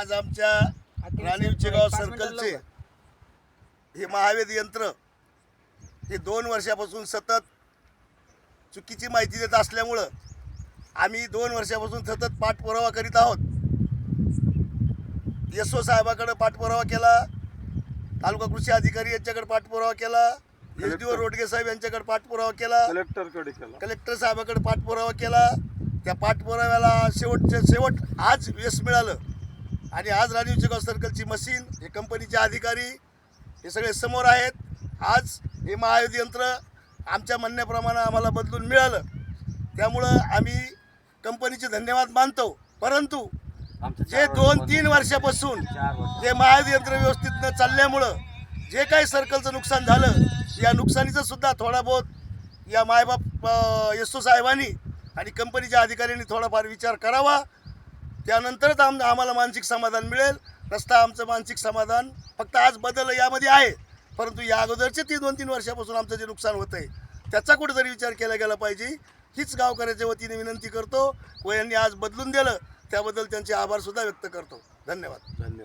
आज आमच्या राणीव चेगाव सर्कलचे हे महावेद यंत्र हे दोन वर्षापासून सतत चुकीची माहिती देत असल्यामुळं आम्ही दोन वर्षापासून सतत पाठपुरावा करीत आहोत. एस ओ साहेबाकडे पाठपुरावा केला तालुका कृषी अधिकारी यांच्याकडे पाठपुरावा केला एस डी ओ रोडगे साहेब यांच्याकडे पाठपुरावा केला कलेक्टरकडे केला. कलेक्टर साहेबाकडे पाठपुरावा केला. त्या पाठपुराव्याला शेवटचे शेवट आज यश मिळालं. आणि आज राणीव चिगाव सर्कलची मशीन हे कंपनीचे अधिकारी हे सगळे समोर आहेत. आज हे महायुध यंत्र आमच्या म्हणण्याप्रमाणे आम्हाला बदलून मिळालं. त्यामुळं आम्ही कंपनीचे धन्यवाद मानतो. परंतु जे दोन तीन वर्षापासून जे महायुध यंत्र व्यवस्थित न चालल्यामुळं जे काही सर्कलचं नुकसान झालं या नुकसानीचं सुद्धा थोडा बहुत या मायबाप यशो साहेबांनी आणि कंपनीच्या अधिकाऱ्यांनी थोडाफार विचार करावा. त्यानंतरच आम आम्हाला मानसिक समाधान मिळेल. रस्ता आमचं मानसिक समाधान फक्त आज बदल यामध्ये आहे. परंतु या अगोदरचे ती दोन तीन वर्षापासून आमचं जे नुकसान होतं आहे त्याचा कुठेतरी विचार केला गेला पाहिजे. हीच गावकऱ्याच्या वतीने विनंती करतो. व यांनी आज बदलून दिलं त्याबद्दल त्यांचे आभारसुद्धा व्यक्त करतो. धन्यवाद. धन्यवाद.